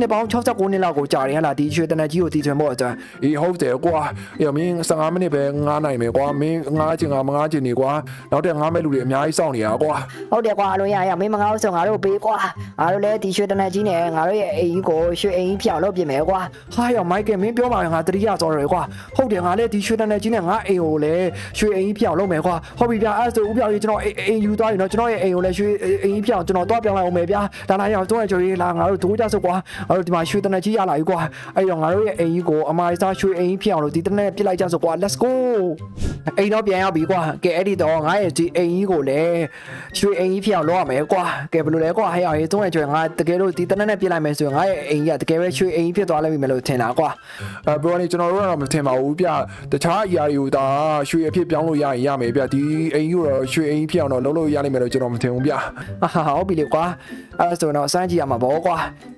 နှစ်ပေါင်း69နှစ်လောက်ကိုကြာတယ်ဟလားဒီရွှေတနက်ကြီးကိုတီထွင်ဖို့အတွက်အေးဟုတ်တယ်ကွာအေးမင်း15မိနစ်ပဲငားနိုင်မယ်ကွာမင်းငားချင်ငါမငားချင်နေကွာနောက်တဲ့ငားမဲ့လူတွေအများကြီးစောင့်နေတာကွာဟုတ်တယ်ကွာအလွန်ရရမင်းမငါ့ဆိုငါတို့ပေးကွာငါတို့လည်းဒီရွှေတနက်ကြီးနဲ့ငါတို့ရဲ့အိမ်ကြီးကိုရွှေအိမ်ကြီးဖြောင်းလုပ်ပြင်မယ်ကွာဟာယောမိုက်ကယ်မင်းပြောပါရင်ငါတတိယသွားတယ်ကွာဟုတ်တယ်ငါလည်းဒီရွှေတနက်ကြီးနဲ့ငါအိမ်ကိုလည်းရွှေအိမ်ကြီးပြောင်းလုပ်မယ်ကွာဟုတ်ပြီဗျာအဲ့ဒါဆိုဦးပြောင်းကြီးကျွန်တော်အိမ်ယူသွားရင်တော့ကျွန်တော်ရဲ့အိမ်ကိုလည်းရွှေအိမ်ကြီးပြောင်းကျွန်တော်သွားပြောင်းလိုက်အောင်မယ်ဗျာဒါလာရအောင်တော့ကျွန်တော်လာငါတို့ဒိုးကြစို့ကွာအဲ့တော့ဒီမှာရွှေတနက်ကြီးရလာပြီကွာအဲ့တော့ငါတို့ရဲ့အိမ်ကြီးကိုအမားစားရွှေအိမ်ကြီးပြောင်းလို့ဒီတနက်ပြစ်လိုက်ကြစို့ကွာ let's go အိမ်တော့ပြန်ရောက်ပြီကွာကဲအဲ့ဒီတော့ငါရဲ့ဒီအိမ်ကြီးကိုလည်းရွှေအိမ်ကြီးပြောင်းလုပ်ရမယ်ကွာကဲဘယ်လိုလဲကွာဟဲ့အောင်ရေးသုံးရကျွေးငါတကယ်လို့ဒီတနက်နဲ့ပြစ်လိုက်မယ်ဆိုရင်ငါရဲ့အိမ်ကြီးကတကယ်ပဲရွှေအိမ်ကြီးဖြစ်သွားလိမ့်မယ်လို့ထင်တာကွာအဲဘရိုနီကျွန်တော်တို့ကတော့မထင်ပါဘူးဗျတခြားအရာတွေကိုဒါရွှေအဖြစ်ပြောင်းလို့ရရင်ရမယ်ဗျဒီအိမ်ကြီးကိုတော့ရွှေအိမ်ကြီးဖြစ်အောင်တော့လုပ်လို့ရနိုင်မယ်လို့ကျွန်တော်မထင်ဘူးဗျဟာဟာဟုတ်ပြီလေကွာအဲ့ဒါဆိုတော့စမ်းကြည့်ရမှာပေါ့ကွာ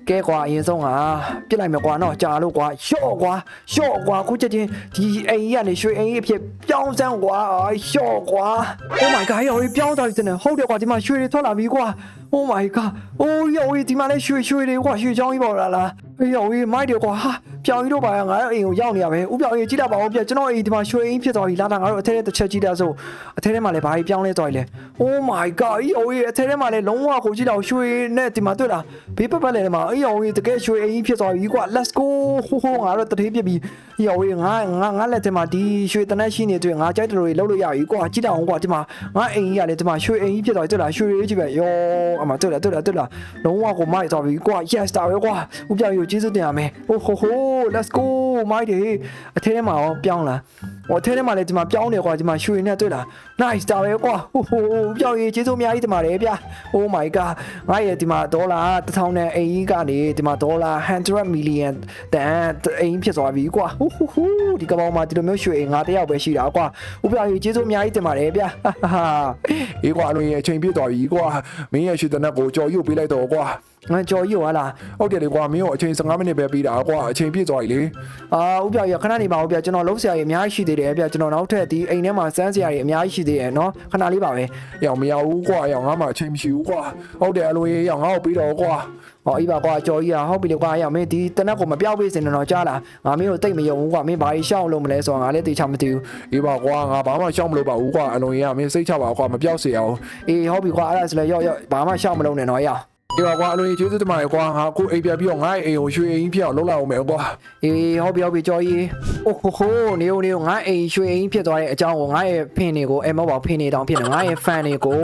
ကဲကွာအရင်ဆုံးဟာပြစ်လိုက်မယ်ကွာနော်ကြာလို့ကွာရှော့ကွာရှော့ကွာခုချက်ချင်းဒီအိမ်ကြီးကနေရွှေအိမ်ကြီးအဖြစ်ပြောင်းစမ်းကွာအာရှော့ကွာ Oh my god ရော်ပြောင်းသွားပြီတဲ့ဟုတ်တယ်ကွာဒီမှာရွှေတွေထွက်လာပြီကွာ Oh my god အိုးရော်ဒီမှာလည်းရွှေရွှေတွေကွာရွှေချောင်းကြီးပေါ်လာလား ရော်မိုက်တယ်ကွာဟာပြောင်းကြီးတော့ပါငါတို့အိမ်ကိုရောက်နေရပဲဥပြောင်းကြီးကြည့်တာပါဦးပြကျွန်တော်အိမ်ဒီမှာရွှေအိမ်ဖြစ်သွားပြီလာတာငါတို့အထဲထဲတစ်ချက်ကြည့်တာဆိုအထဲထဲမှာလည်းဘာကြီးပြောင်းလဲသွားပြီလဲ Oh my god ရော်အထဲထဲမှာလည်းလုံးဝကိုကြည့်တော့ရွှေနဲ့ဒီမှာတွေ့လားဘေးပတ်ပတ်လည်းဒီမှာအေးရော်တကယ်ရွှေအိမ်ဖြစ်သွားပြီကွာ Let's go ဟိုဟိုငါတို့တတိပြပြီးရော်ငါငါငါလက်ထဲမှာဒီရွှေတနက်ရှိနေတွေ့ငါကြိုက်တယ်လို့လှုပ်လို့ရပြီကွာကြည့်တော့အောင်ကွာဒီမှာငါအိမ်ကြီးကလည်းဒီမှာရွှေအိမ်ကြီးဖြစ်သွားပြီတွေ့လားရွှေတွေကြီးပဲယောအမတွေ့လားတွေ့လားတွေ့လားလုံးဝကိုမိုက်သွားပြီကွာ yes တာပဲကွာဥပြောင်းကြီးကိုကျေးဇူးတင်ရမယ်ဟိုဟိုဟို let's go မိုက်တယ်အထဲထဲမှာရောပြောင်းလား ဟိုအထဲထဲမှာလည်းဒီမှာပြောင်းနေကွာဒီမှာရွှေနဲ့တွေ့လား nice တာပဲကွာဟိုဟိုပြောင်းကြီးကျေးဇူးအများကြီးတင်ပါတယ်ဗျာ oh my god ငါရဲ့ဒီမှာဒေါ်လာ1000နဲ့အိမ်ကြီးကနေဒီမှာဒေါ်လာ100 million တန်အိမ်ဖြစ်သွားပြီကွာဟိုဟိုဟိုဒီကပောင်မှာဒီလိုမျိုးရွှေအိမ်ငါတယောက်ပဲရှိတာကွာဥပြောင်းကြီးကျေးဇူးအများကြီးတင်ပါတယ်ဗျာဟာဟာအေးကွာအလွန်ရဲ့အချိန်ပြည့်သွားပြီကွာမင်းရဲ့ရွှေတနက်ကိုကြော်ရုပ်ပေးလိုက်တော့ကွာငါကြော်ကြီးဟလားဟုတ်တယ်လေကွာမင်းကိုအချိန်15မိနစ်ပဲပြီးတာကွာအချိန်ပြည့်သွားပြီလေအာဥပြောင်းကြီးခဏနေပါဦးဗျာကျွန်တော်လုံးဆရာကြီးအများကြီးရှိသေးတယ်ဗျာကျွန်တော်နောက်ထပ်ဒီအိမ်ထဲမှာစမ်းဆရာကြီးအများကြီးရှိသေးတယ်နော်ခဏလေးပါပဲရောင်မရဘူးကွာရောင်ငါမှအချိန်မရှိဘူးကွာဟုတ်တယ်အလွန်ရဲ့ရောင်ငါ့ကိုပြီးတော့ကွာဟောအေးပါကွာကြော်ကြီးอ่ะဟုတ်ပြီလေကွာအဲ့မင်းဒီတနက်ကိုမပြောက်ပေးစင်တော့ကြားလားငါမင်းကိုတိတ်မယုံဘူးကွာမင်းဘာကြီးရှောက်လို့မလဲဆိုတော့ငါလည်းတေချာမသိဘူးအေးပါကွာငါဘာမှရှောက်မလို့ပါဘူးကွာအလွန်ရဲ့ကမင်းစိတ်ချပါကွာမပြောက်စေအောင်အေးဟုတ်ပြီကွာအဲ့ဒါဆိုလည်းရော့ရော့ဘာမှရှောက်မလုံးနဲ့တော့ရအောင် အေးပါကွာအလွန်ရဲ့ကျေးဇူးတင်ပါတယ်ကွာငါအခုအိမ်ပြပြီးတော့ငါ့အိမ်ကိုရွှေအိမ်ဖြစ်အောင်လုပ်လိုက်အောင်မယ်ကွာအေးဟုတ်ပြီဟုတ်ပြီကြော်ကြီးအိုဟိုဟိုနေဦးနေဦးငါအိမ်ရွှေအိမ်ဖြစ်သွားတဲ့အကြောင်းကိုငါရဲ့ဖင်တွေကိုအဲမဟုတ်ပါဖင်နေတောင်ဖြစ်နေငါရဲ့ fan တွေကို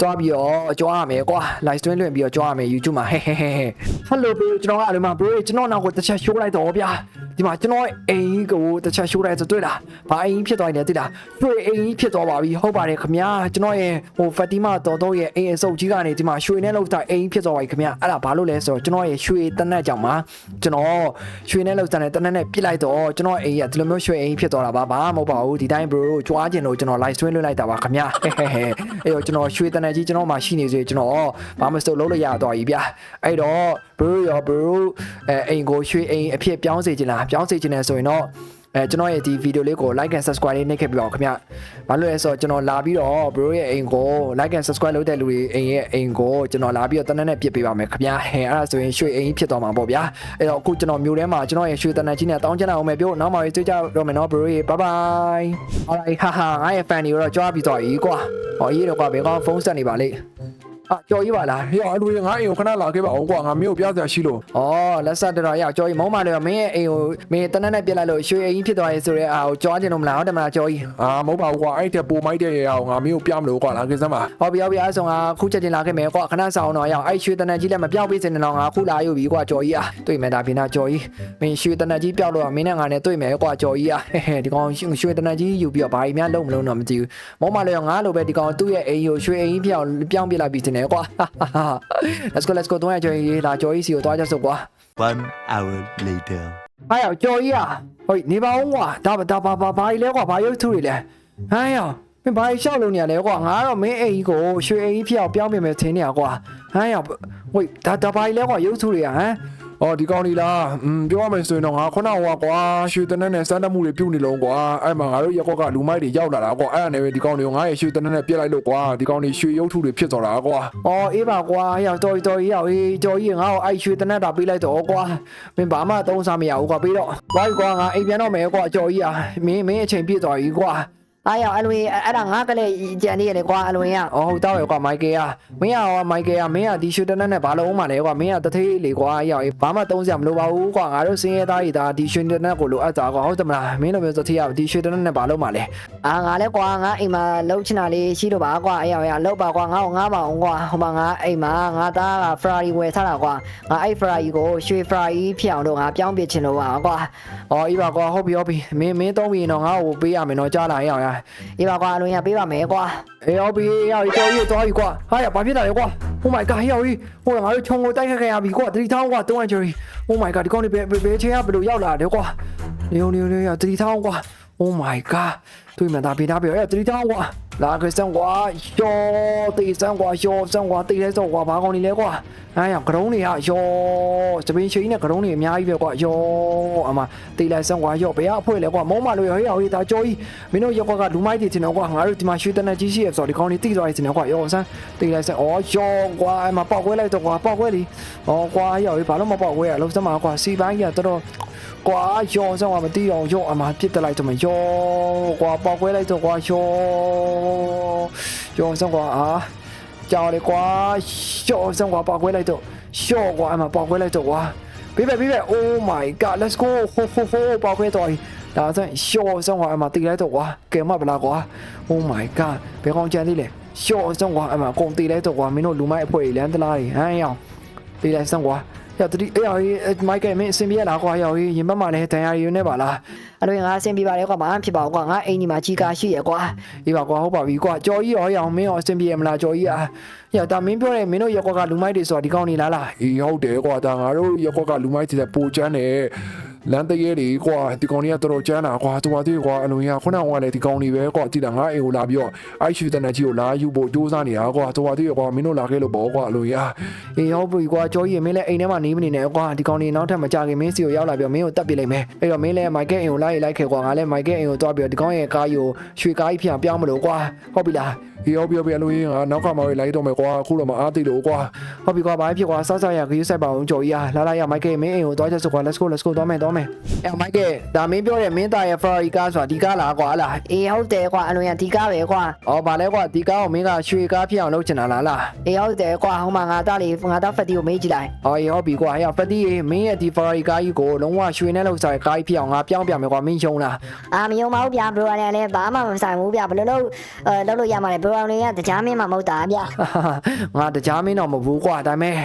တွားပြီးတော့ကြွားရမယ်ကွာ live stream လွှင့်ပြီးတော့ကြွားရမယ် YouTube မှာဟဲဟဲဟဲဟဲ Hello bro ကျွန်တော်ကအဲ့လိုမှ bro ကျွန်တော်နောက်ကိုတစ်ချက်ရှိုးလိုက်တော့ဗျာဒီမှာကျွန်တော်အိမ်ကိုတစ်ချက်ရှိုးလိုက်ဆိုတွေ့လားဘာအိမ်ဖြစ်သွားနေလဲသိလားရွှေအိမ်ဖြစ်သွားပါပြီဟုတ်ပါတယ်ခင်ဗျာကျွန်တော်ရဲ့ဟိုဖတီမာတော်တော်ရဲ့အိမ်အစုပ်ကြီးကနေဒီမှာရွှေနဲ့လောက်တာအိမ်ဖြစ်သွားပါပြီခင်ဗျာအဲ့ဒါဘာလို့လဲဆိုတော့ကျွန်တော်ရဲ့ရွှေတနက်ကြောင့်ပါကျွန်တော်ရွှေနဲ့လောက်တာနဲ့တနက်နဲ့ပြစ်လိုက်တော့ကျွန်တော်အိမ်ကဒီလိုမျိုးရွှေအိမ်ဖြစ်သွားတာပါဘာမှမဟုတ်ပါဘူးဒီတိုင်း bro ကြွားကျင်လို့ကျွန်တော် live stream လွှင့်လိုက်တာပါခင်ဗျာဟဲဟဲဟဲအဲ့တော့ကျွန်တော်ရွှေတနက်ကြီးကျွန်တော်မှရှိနေစေကျွန်တော်ဘာမှမစိုးလုံးလို့ရတော့ပြီဗျာအဲ့တော့ bro ရော bro အဲအိမ်ကိုရွှေအိမ်အဖြစ်ပြောင်းစေချင်လားပြောင်းစေချင်တယ်ဆိုရင်တော့ အဲကျွန်တော်ရဲ့ဒီဗီဒီယိုလေးကို like and subscribe လေးနှိပ်ခဲ့ပြပါဦးခင်ဗျ။ဘာလို့လဲဆိုတော့ကျွန်တော်လာပြီးတော့ bro ရဲ့အိမ်ကို like and subscribe လုပ်တဲ့လူတွေအိမ်ရဲ့အိမ်ကိုကျွန်တော်လာပြီးတော့တနက်နဲ့ပြစ်ပေးပါမယ်ခင်ဗျာ။ဟဲအဲ့ဒါဆိုရင်ရွှေအိမ်ဖြစ်သွားမှာပေါ့ဗျာ။အဲ့တော့အခုကျွန်တော်မျိုးထဲမှာကျွန်တော်ရဲ့ရွှေတနက်ကြီးနဲ့တောင်းချင်အောင်မယ်ပြောနောက်မှတွေ့ကြတော့မယ်နော် bro ရေ bye bye ။ alright ဟာဟာငါရဲ့ fan တွေတော့ကြွားပြီးသွားပြီကွာ။ဟောရေးတော့ကွာဘယ်ကောင်ဖုန်းဆက်နေပါလိမ့်။ အာကြော်ကြီးပါလားဟေးအလူငါအိမ်ကိုခဏလာခဲ့ပါအောင်ကွာငါမင်းကိုပြစရာရှိလို့ဩလက်ဆက်တော်ရအောင်ကြော်ကြီးမောင်းပါလေမင်းရဲ့အိမ်ကိုမင်းတနက်နဲ့ပြက်လိုက်လို့ရွှေအိမ်ဖြစ်သွားရဲ့ဆိုရဲအာကိုကြော်ချင်လို့မလားဟုတ်တယ်မလားကြော်ကြီးအာမဟုတ်ပါဘူးကွာအဲ့တဲ့ပိုမိုက်တဲ့ရအောင်ငါမင်းကိုပြမလို့ကွာလာခဲ့စမ်းပါဟောပြရောပြအောင်ငါခုချက်ချင်းလာခဲ့မယ်ကွာခဏဆောင်တော့ရအောင်အဲ့ရွှေတနက်ကြီးလည်းမပြောက်ပေးစင်တော့ငါခုလာရုပ်ပြီကွာကြော်ကြီးအာတွေ့မယ်ဒါပြင်နာကြော်ကြီးမင်းရွှေတနက်ကြီးပြောက်လို့မင်းနဲ့ငါနဲ့တွေ့မယ်ကွာကြော်ကြီးအာဒီကောင်ရွှေတနက်ကြီးယူပြီးတော့ဘာကြီးများလုံးမလုံးတော့မကြည့်ဘူးမောင်းပါလေငါလိုပဲဒီကောင်သူ့ရဲ့အိမ်ကိုရွှေအိမ်ပြောင်းပြောင်းပြလိုက်ပြီးနေကွာ Let's go let's go တော့ရကြော်ကြီးလာကြော်ကြီးစီကိုသွားကြစို့ကွာ One hour later. ဟာယောကြော်ကြီးอ่ะဟိုနေပါဦးကွာဒါဒါဘာဘာဘာကြီးလဲကွာဘာရုပ်ထုတွေလဲဟမ်ယောမင်းဘာကြီးရှောက်လို့နေရလဲကွာငါကတော့မင်းအိမ်ကြီးကိုရွှေအိမ်ကြီးဖြစ်အောင်ပြောင်းပြင်မယ်ထင်နေရကွာဟမ်ယောဝိတ်ဒါဒါဘာကြီးလဲကွာရုပ်ထုတွေကဟမ်ဩ အော်ဒီကောင်လေးလားอืมပြောရမယ်ဆိုရင်တော့ငါခုနကကွာရွှေတနက်နဲ့စမ်းတမှုတွေပြုတ်နေလုံးကွာအဲ့မှာငါတို့ရက်ကွက်ကလူမိုက်တွေရောက်လာတာကွာအဲ့ဒါနဲ့ပဲဒီကောင်လေးကိုငါရဲ့ရွှေတနက်နဲ့ပြစ်လိုက်လို့ကွာဒီကောင်လေးရွှေရုပ်ထုတွေဖြစ်သွားတာကွာ အော်အေးပါကွာဟဲ့ရောက်တော်တော်ကြီးရောက်အေးတော်ကြီးငါ့ကိုအဲ့ရွှေတနက်တာပေးလိုက်တော့ကွာမင်းဘာမှသုံးစားမရဘူးကွာပေးတော့ဝိုင်းကွာငါအိမ်ပြန်တော့မယ်ကွာကြော်ကြီးอ่ะမင်းမင်းအချိန်ပြည့်သွားပြီကွာ အားရအလွေအဲ့ဒါငါကလည်းကြံနေရတယ်ကွာအလွေရ။အော်ဟုတ်တော့ရကွာမိုက်ကယ်ကမင်းရောမိုက်ကယ်ကမင်းကဒီရှူတနက်နဲ့ဘာလို့အောင်မလဲကွာမင်းကတသေးလေကွာအရောင်ဘာမှသုံးစရာမလိုပါဘူးကွာငါတို့စင်းရဲသားတွေဒါဒီရှူတနက်ကိုလိုအပ်တာကွာဟုတ်တယ်မလားမင်းတို့မျိုးသတိရဒီရှူတနက်နဲ့ဘာလို့မလဲ။အာငါလည်းကွာငါအိမ်မှာလှုပ်ချင်တာလေးရှိတော့ပါကွာအရောင်ရလှုပ်ပါကွာငါ့ကိုငါမအောင်ကွာဟိုမှာငါအိမ်မှာငါသားက Ferrari ဝယ်ထားတာကွာငါအဲ့ Ferrari ကိုရွှေ Ferrari ဖြစ်အောင်တော့ငါပြောင်းပြချင်လို့ပါကွာ။အော်အေးပါကွာဟုတ်ပြီဟုတ်ပြီမင်းမင်းသုံးပြီတော့ငါ့ကိုပေးရမယ်တော့ကြားလာအရောင်ရဒီပါကွာအလွင်ရပေးပါမယ်ကွာအေးဟုတ်ပြီရောက်ပြီတော်ကြီးတော်ကြီးကွာဟာရဘာဖြစ်တာလဲကွာ Oh my god ရောက်ပြီဟိုငါတို့ခြုံကိုတိုက်ခတ်ခဲ့ရပြီကွာသတိထားကွာတုံးအချရီ Oh my god ဒီကောင်လေးဘယ်ဘယ်ချင်းကဘယ်လိုရောက်လာတယ်ကွာနေုံနေုံနေုံသတိထားကွာ Oh my god တွေ့မှသာပေးတာပြောအဲ့သတိထားကွာလာခစံကွာယောတေးစံကွာယောစံကွာတေးလဲတော့ကွာဘာကောင်နေလဲကွာအဲ့ရကရုံးတွေကယောစပင်းချင်းနဲ့ကရုံးတွေအများကြီးပဲကွာယောအမတေးလဲစံကွာယောဘယ်အဖွဲလဲကွာမုံမလို့ရောဟေးဟေးဒါကြောကြီးမင်းတို့ယောကလူမိုက်တွေတင်တော့ကွာငါတို့ဒီမှာရွှေတနက်ကြီးရှိရဆိုတော့ဒီကောင်လေးတိသွားနေတင်တော့ကွာယောစံတေးလဲစံအော်ယောကွာအမပေါက်ခွဲလိုက်တော့ကွာပေါက်ခွဲလीအော်ကွာယောဘာလို့မပေါ က်ခွဲရလုံးစမ်းမှာကွာစီပိုင်းကြီးကတော့ကွာယောဆောင်ကမတီးအောင်ယောအမပြစ်တက်လိုက်တော့မယောကွာပေါက်ခွဲလိုက်တော့ကွာယောယောဆောင်ကွာအာကြောက်လေကွာယောဆောင်ကွာပေါက်ခွဲလိုက်တော့ရှော့ကွာအမပေါက်ခွဲလိုက်တော့ကွာဘေးပဲဘေးပဲ Oh my god let's go ဟိုဟိုဟိုပေါက်ခွဲတော့ဒါဆိုရှော့ဆောင်ကွာအမတီးလိုက်တော့ကွာကဲမဗလားကွာ Oh my god ဘယ်ကောင်ကြံသေးလဲရှော့ဆောင်ကွာအမကုန်တီးလိုက်တော့ကွာမင်းတို့လူမိုက်အဖွဲ့လမ်းတလားတွေဟမ်ရောင်တီးလိုက်ဆောင်ကွာ ရတတိအေးအေးမိုက်ကယ်မင်းအစင်ပြေလားကွာရောက်ရင်ရင်ဘက်မှာလည်းတန်ရာရီနေပါလားအလွင်ငါအဆင်ပြေပါလေကွာမအားဖြစ်ပါဘူးကွာငါအိမ်ဒီမှာကြီးကားရှိရကွာအေးပါကွာဟုတ်ပါပြီကွာကြော်ကြီးရောရောင်မင်းရောအစင်ပြေမလားကြော်ကြီးอ่ะရတာမင်းပြောတယ်မင်းတို့ရက်ကွက်ကလူမိုက်တွေဆိုတာဒီကောင်းနေလားလားအေးဟုတ်တယ်ကွာဒါငါတို့ရက်ကွက်ကလူမိုက်တွေပိုချမ်းတယ် လမ်းတရဲတွေကွာဒီကောင်ကြီးကတော်တော်ချမ်းတာကွာသူမသေးကွာအလုံးရခုနကလည်းဒီကောင်ကြီးပဲကွာတိတာငါအိမ်ကိုလာပြီးတော့အိုက်ရွှေတနက်ကြီးကိုလာယူဖို့စူးစမ်းနေတာကွာသူမသေးကွာမင်းတို့လာခဲ့လို့ပေါ့ကွာအလုံးရအေးဟုတ်ပြီကွာကြော်ကြီးမင်းလည်းအိမ်ထဲမှာနေမနေနဲ့ကွာဒီကောင်းနေနောက်ထပ်မကြခင်မင်းစီကိုရောက်လာပြီးမင်းကိုတတ်ပြလိုက်မယ်အဲ့တော့မင်းလည်းမိုက်ကယ်အိမ်ကိုလိုက်လိုက်ခဲ့ကွာငါလည်းမိုက်ကယ်အိမ်ကိုတွားပြီးဒီကောင်းရဲ့ကားယူရွှေကားကြီးပြန်ပြောင်းမလို့ကွာဟုတ်ပြီလားဟေးဟုတ်ပြီဟုတ်ပြီအလုံးရငါနောက်ကမှပဲလိုက်တော့မယ်ကွာအခုတော့မအားသေးလို့ကွာဟုတ်ပြီကွာဘာဖြစ်ကွာဆောက်ဆောက်ရခရီးဆက်ပါအောင်ကြော်ကြီးอ่ะလာလာရမိုက်ကယ်မင်းအိမ်ကိုတွားချက်ဆိုကွာ let's go let's go သွားမယ်သွားမယ်အဲ့မိုက်ကယ်ဒါမင်းပြောတယ်မင်းသားရဲ့ Ferrari ကားဆိုတာဒီကားလားကွာလားအေးဟုတ်တယ်ကွာအလွင်ရဒီကားပဲကွာအော်ဗာလဲကွာဒီကားကိုမင်းကရွှေကားဖြစ်အောင်လုပ်ချင်တာလားလားအေးဟုတ်တယ်ကွာဟိုမှာငါသားလေးငါသားဖက်တီကိုမေးကြည့်လိုက်အော်ရောပြီကွာဟဲ့ဖက်တီမင်းရဲ့ဒီ Ferrari ကားကြီးကိုလုံးဝရွှေနဲ့လောက်စားတဲ့ကားကြီးဖြစ်အောင်ငါပြောင်းပြမယ်ကွာမင်းယုံလားအာမယုံပါဘူးဗျာဘရိုလည်းလည်းဘာမှမဆိုင်ဘူးဗျာဘယ်လိုလုပ်အဲလုပ်လို့ရမှာလဲဘရိုလေးကတကြားမင်းမှမဟုတ်တာဗျာငါတကြားမင်းတော့မဟုတ်ဘူးကွာဒါပေမဲ့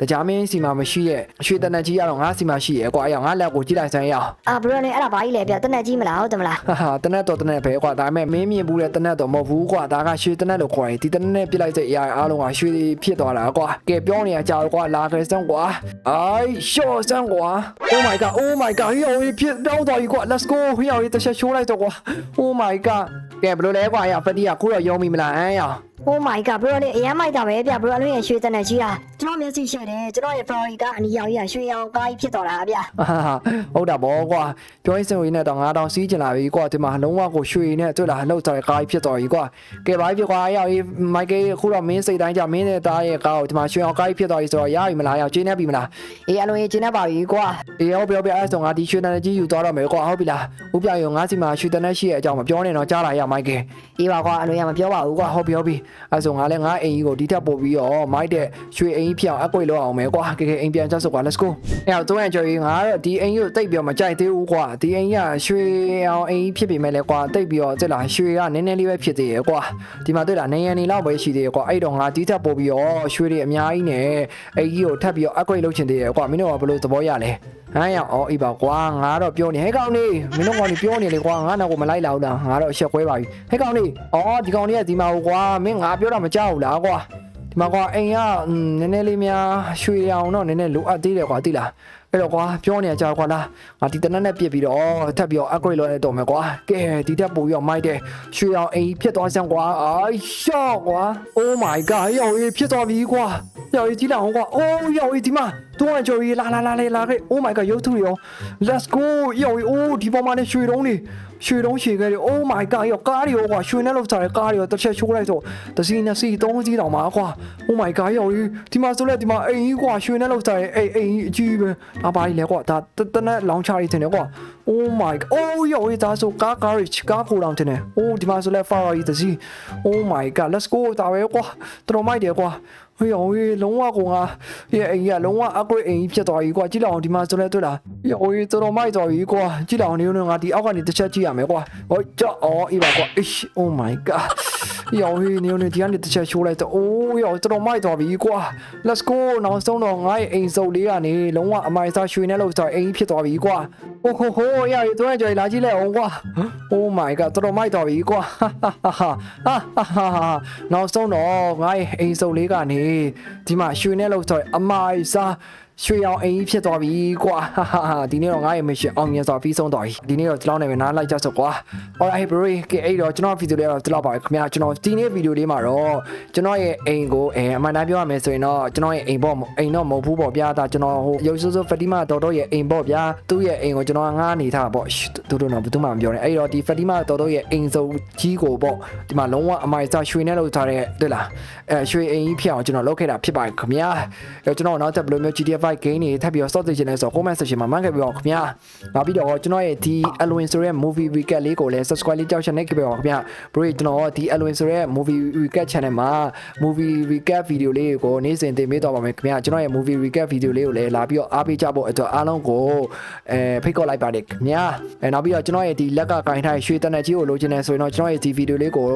တကြားမင်းစီမှာမရှိရဲ့ရွှေတနက်ကြီးကတော့ငါစီမှာရှိရဲ့ကွာအဲ့ငါလက်ကိုကြည့်လိုက်စမ်းရအောင်အာဘရိုလေးအဲ့ဒါဘာကြီးလဲဗျာတနက်ကြီးမလားဟုတ်တယ်မလားဟာဟာတနက်တော့တနက်ပဲကွာဒါပေမဲ့မင်းမြင်ဘူးတဲ့တနက်တော့မဟုတ်ဘူးကွာဒါကရွှေတနက်လို့ခေါ်တယ်ဒီတနက်နဲ့ပြစ်လိုက်တဲ့အရာအားလုံးကရွှေဖြစ်သွားတာကွာကဲပြောနေရကြတော့ကွာလာခရစံကွာအိုင်ရှော့စံကွာ Oh my god Oh my god ဟိုဖြစ်ပြောင်းသွားပြီကွာ Let's go ဟိုတစ်ချက်ရှိုးလိုက်တော့ကွာ Oh my god ကဲဘယ်လိုလဲကွာရဖက်တီကခုတော့ယုံမိမလားအမ်းရ Oh my god bro လေးအရင်မိုက်တာပဲဗျာ bro လေးရဲ့ရွှေတနက်ကြီးอ่ะကျွန်တော်မျက်စိရှက်တယ်ကျွန်တော်ရဲ့ Ferrari ကအနီရောင်ကြီးရွှေရောင်ကားကြီးဖြစ်သွားတာဗျာဟာဟုတ်တာဗောကွာပြောရင်စင်ဝင်နဲ့တော့9000စီးကျင်လာပြီကွာဒီမှာလုံးဝကိုရွှေနဲ့တွေ့လာနှုတ်စားတဲ့ကားကြီးဖြစ်သွားပြီကွာကဲဘာဖြစ်ကွာရောက်ရေးမိုက်ကယ်ခုတော့မင်းစိတ်တိုင်းကြမင်းနဲ့တားရဲ့ကားကိုဒီမှာရွှေအောင်ကားကြီးဖြစ်သွားပြီဆိုတော့ရပြီမလားရောက်ကျင်းနေပြီမလားအေးအလုံးကြီးကျင်းနေပါပြီကွာအေးဟုတ်ပြောပြအဲ့ဆိုငါဒီရွှေတန်ကြီးယူသွားတော့မယ်ကွာဟုတ်ပြီလားဥပြရုံငါစီမှာရွှေတန်ရှိရဲ့အကြောင်းမပြောနဲ့တော့ကြားလာရမိုက်ကယ်အေးပါကွာအလုံးရမပြောပါဘူးကွာဟုတ်ပြီဟုတ်ပြီအဲ့ဆိုငါလည်းငါအိမ်ကြီးကိုဒီထက်ပို့ပြီးတော့မိုက်တဲ့ရွှေအိမ်ကြီးဖြစ်အောင်အကွေလောက်အောင်မယ်ကွာကဲကဲအိမ်ပြန်ချက်ဆိုကွာ let's go အဲ့တော့တော့ကြော်ကြီးငါတော့ဒီအိမ်ကြီးကိုတိတ်ပြီးတော့မကြိုက်သေးဘူးကွာဒီအိမ်ကြီးကရွှေအောင်အိမ်ကြီးဖြစ်ပြီမဲ့လေကွာတိတ်ပြီးတော့တက်လာရွှေကနည်းနည်းလေးပဲဖြစ်သေးရဲ့ကွာဒီမှာတွေ့လာနေရနေလောက်ပဲရှိသေးရဲ့ကွာအဲ့တော့ငါဒီထက်ပို့ပြီးတော့ရွှေတွေအများကြီးနဲ့အိမ်ကြီးကိုထပ်ပြီးတော့အကွေလောက်ချင်သေးရဲ့ကွာမင်းတို့ကဘယ်လိုသဘောရလဲဟမ်ရအောင်အေးပါကွာငါတော့ပြောနေဟဲ့ကောင်နေမင်းတို့ကောင်နေပြောနေလေကွာငါနောက်ကိုမလိုက်လာဘူးလားငါတော့အချက်ခွဲပါပြီဟဲ့ကောင်နေအော်ဒီကောင်လေးကဒီမှာဟိုကွာမင်းငါပြောတာမကြောက်ဘူးလားကွာ ဒီမှာကွာအိမ်ကနည်းနည်းလေးများရွှေအောင်တော့နည်းနည်းလိုအပ်သေးတယ်ကွာသိလားအဲ့တော့ကွာပြောနေကြကွာလားငါဒီတနက်နဲ့ပြစ်ပြီးတော့ထပ်ပြီးတော့ upgrade လုပ်ရတော့မယ်ကွာကဲဒီထက်ပိုပြီးတော့မိုက်တယ်ရွှေအောင်အိမ်ဖြစ်သွားစမ်းကွာအာရှော့ကွာ oh my god ရောအေးဖြစ်သွားပြီကွာရောအေးကြည့်လိုက်အောင်ကွာ oh ရောအေးဒီမှာတော့ကြော်ရီလာလာလာလာလာခဲ့ oh my god ရုပ်ထုတွေရော let's go ရောအေး oh ဒီပေါ်မှာနေရွှေတုံးနေ ရွှေတုံးရှည်ခဲ့တယ် oh my god ရောကားတွေရောကွာရွှေနဲ့လောက်စားတဲ့ကားတွေရောတစ်ချက်ရှိုးလိုက်တော့တစ်စီးနှစ်စီးသုံးစီးတောင်မှာကွာ oh my god ရောအေးဒီမှာဆိုလဲဒီမှာအိမ်ကြီးကွာရွှေနဲ့လောက်စားတဲ့အိမ်အိမ်ကြီးအကြီးပဲဒါပါလေကွာဒါတနက်လောင်ချရီတင်တယ်ကွာ oh my god oh ရောအေးဒါဆိုကားကားတွေကားကိုတောင်တင်တယ် oh ဒီမှာဆိုလဲ Ferrari တစ်စီး oh my god let's go ဒါပဲကွာတော်မိုက်တယ်ကွာ ဟေးဟေးလုံးဝကောင်ကရဲ့အိမ်ကြီးကလုံးဝ upgrade အိမ်ကြီးဖြစ်သွားပြီကွာကြည့်လောက်အောင်ဒီမှာဆိုလဲတွေ့လားဟေးဟေးတော်တော်မိုက်သွားပြီကွာကြည့်လောက်အောင်နေနေငါဒီအောက်ကနေတစ်ချက်ကြည့်ရမယ်ကွာဟောကြောက်အော်အေးပါကွာ ish oh my god ရောဟေးနေနေဒီကနေတစ်ချက်ရှိုးလိုက်တော့အိုးရောတော်တော်မိုက်သွားပြီကွာ let's go နောက်ဆုံးတော့ငါ့ရဲ့အိမ်စုပ်လေးကနေလုံးဝအမိုင်စားရွှေနဲ့လို့ဆိုတော့အိမ်ဖြစ်သွားပြီကွာဟိုဟိုဟိုရရတော့ကြွေလာကြည့်လိုက်အောင်ကွာ oh my god တော်တော်မိုက်သွားပြီကွာဟာဟာဟာနောက်ဆုံးတော့ငါ့ရဲ့အိမ်စုပ်လေးကနေဒီမှာရွှေနဲ့လို့ဆိုတော့အမိုင်စား ရွှေအောင်အိမ်ဖြစ်သွားပြီကွာဟာဟာဟာဒီနေ့တော့ငါ့ရဲ့ mission အောင်မြင်စွာပြီးဆုံးသွားပြီဒီနေ့တော့ကျွန်တော်နေနားလိုက်ကြစို့ကွာ alright bro ကဲအဲ့တော့ကျွန်တော်ဗီဒီယိုလေးတော့ဒီလောက်ပါပဲခင်ဗျာကျွန်တော်ဒီနေ့ဗီဒီယိုလေးမှာတော့ကျွန်တော်ရဲ့အိမ်ကိုအဲအမှန်တမ်းပြောရမယ်ဆိုရင်တော့ကျွန်တော်ရဲ့အိမ်ပေါ့အိမ်တော့မဟုတ်ဘူးပေါ့ဗျာဒါကျွန်တော်ဟိုရုပ်စိုးစိုးဖတီမာတော်တော်ရဲ့အိမ်ပေါ့ဗျာသူ့ရဲ့အိမ်ကိုကျွန်တော်ငားနေထားပေါ့သူတို့တော့ဘယ်သူမှမပြောနဲ့အဲ့တော့ဒီဖတီမာတော်တော်ရဲ့အိမ်စုံကြီးကိုပေါ့ဒီမှာလုံးဝအမိုင်စားရွှေနဲ့လောက်ထားတဲ့တွေ့လားအဲရွှေအိမ်ကြီးဖြစ်အောင်ကျွန်တော်လုပ်ခဲ့တာဖြစ်ပါတယ်ခင်ဗျာအဲ့ကျွန်တော်နောက်ထပ်ဘယ်လိုမျိုး GTA 5 game တွေထပ်ပြီးတော့ sort သိချင်လဲဆိုတော့ comment section မှာမှတ်ခဲ့ပြီးတော့ခင်ဗျာနောက်ပြီးတော့ကျွန်တော်ရဲ့ဒီ Alwin ဆိုတဲ့ movie recap လေးကိုလည်း subscribe လေးကြောက်ချင်နေခဲ့ပြီးတော့ခင်ဗျာ bro ကျွန်တော်ဒီ Alwin ဆိုတဲ့ movie recap channel မှာ movie recap video လေးကိုနေ့စဉ်တင်ပေးတော့ပါမယ်ခင်ဗျာကျွန်တော်ရဲ့ movie recap video လေးကိုလည်းလာပြီးတော့အားပေးကြဖို့အတွက်အားလုံးကိုအဲဖိတ်ခေါ်လိုက်ပါတယ်ခင်ဗျာအဲနောက်ပြီးတော့ကျွန်တော်ရဲ့ဒီလက်ကကင်ထားတဲ့ရွှေတနက်ကြီးကိုလိုချင်နေဆိုရင်တော့ကျွန်တော်ရဲ့ဒီ video လေးကို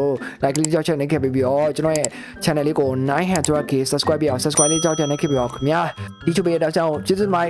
like လေးကြောက်ချင်နေခဲ့ပြီးတော့ကျွန်တော်ရဲ့ channel လေးကို 900k subscribe ပြအောင် subscribe လေးကြောက်ချင်နေခဲ့ပြီးတော့ခင်ဗျာ YouTube ရဲ့အကြောင်းကျေးဇူးတင်ပါ